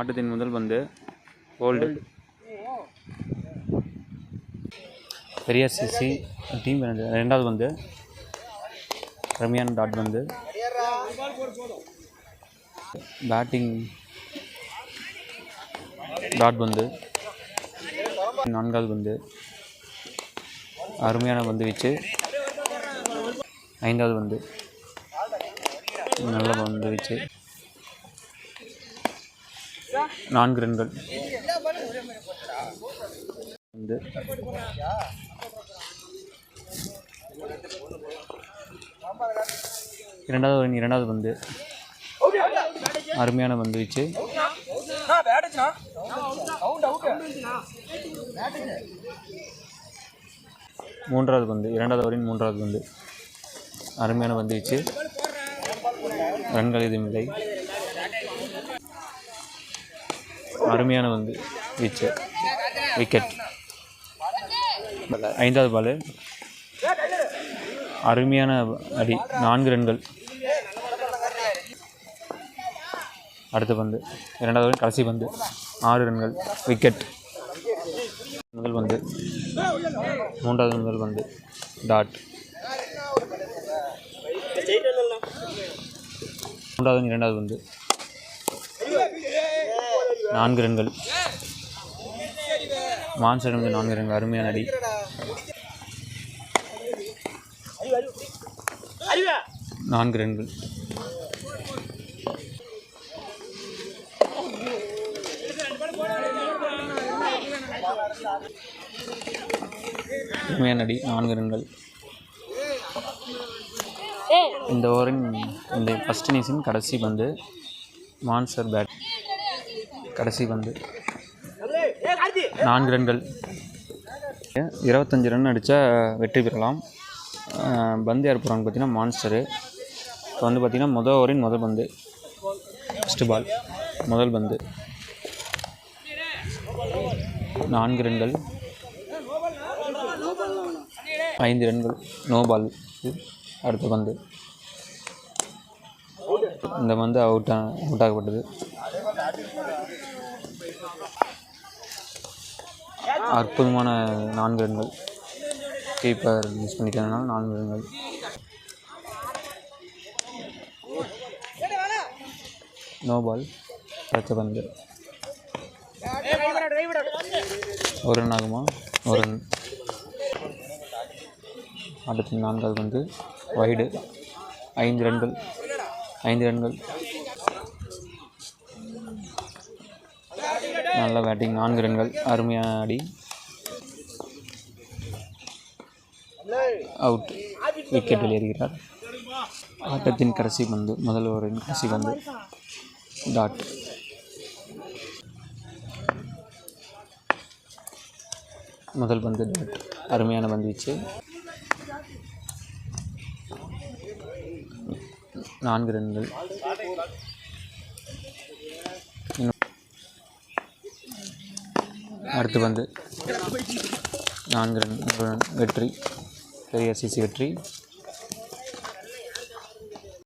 ஆட்டத்தின் முதல் பந்து ஓல்டு பெரிய சிசி டீம் ரெண்டாவது பந்து. ரம்யான் டாட் பந்து. பேட்டிங் டாட் பந்து. நான்காவது பந்து. அருமையான பந்து வீச்சு. ஐந்தாவது பந்து. நல்ல பந்து வீச்சு. நான்கு ரன்கள். வந்து இரண்டாவது over இரண்டாவது பந்து. அருமையான பந்து வீச்சு. மூன்றாவது பந்து இரண்டாவது ஓவரின் மூன்றாவது பந்து. அருமையான பந்து வீச்சு. ரன்கள் எதுவும் இல்லை. அருமையான பந்து வீச்சு. விக்கெட் ஐந்தாவது பால் அருமையான அடி. நான்கு ரன்கள். அடுத்த பந்து. இரண்டாவது கடைசி பந்து. ஆறு ரன்கள். விக்கெட் முதல் பந்து. மூன்றாவது முதல் பந்து. டாட் மூன்றாவது இரண்டாவது பந்து. நான்கு ரன்கள். மான்சர் வந்து நான்கு ரன்கள். அருமையான அடி. நான்கு ரன்கள். அருமையான அடி. நான்கு ரன்கள். இந்த ஓவரின் இந்த ஃபஸ்ட் இன்னிங்ஸின் கடைசி பந்து மான்சர் பேட் கடைசி பந்து நான்கு ரன்கள். இருபத்தஞ்சி ரன் அடித்தா வெற்றி பெறலாம். பந்து யார் போகிறாங்க பார்த்தீங்கன்னா மான்ஸ்டரு. இப்போ வந்து பார்த்திங்கன்னா முதல் ஓவரின் முதல் பந்து. ஃபஸ்ட்டு பால் முதல் பந்து. நான்கு ரன்கள். ஐந்து ரன்கள். நோ பால் அடுத்த பந்து. இந்த பந்து அவுட் அவுட் ஆகப்பட்டது. அற்புதமான நான்கு ரன்கள். கீப்பர் மிஸ் பண்ணிட்டதுனால நான்கு ரன்கள். நோ பால் பச்சை பந்து. ஒரு ரன் ஆகுமா? ஒரு ரன். அடுத்து நான்காவது வந்து வைடு ஐந்து ரன்கள். ஐந்து ரன்கள். நல்ல பேட்டிங் நான்கு ரன்கள் அருமையான அடி அவுட் விக்கெட் வெளியேறுகிறார் ஆட்டத்தின் கடைசி பந்து. முதல் ஓவரின் கடைசி பந்து. டாட் முதல் பந்து டாட் அருமையான பந்து வீச்சு. நான்கு ரன்கள். இன்னும் அடுத்து வந்து நான்கு ரன் வெற்றி பெரிய சிசி வெற்றி.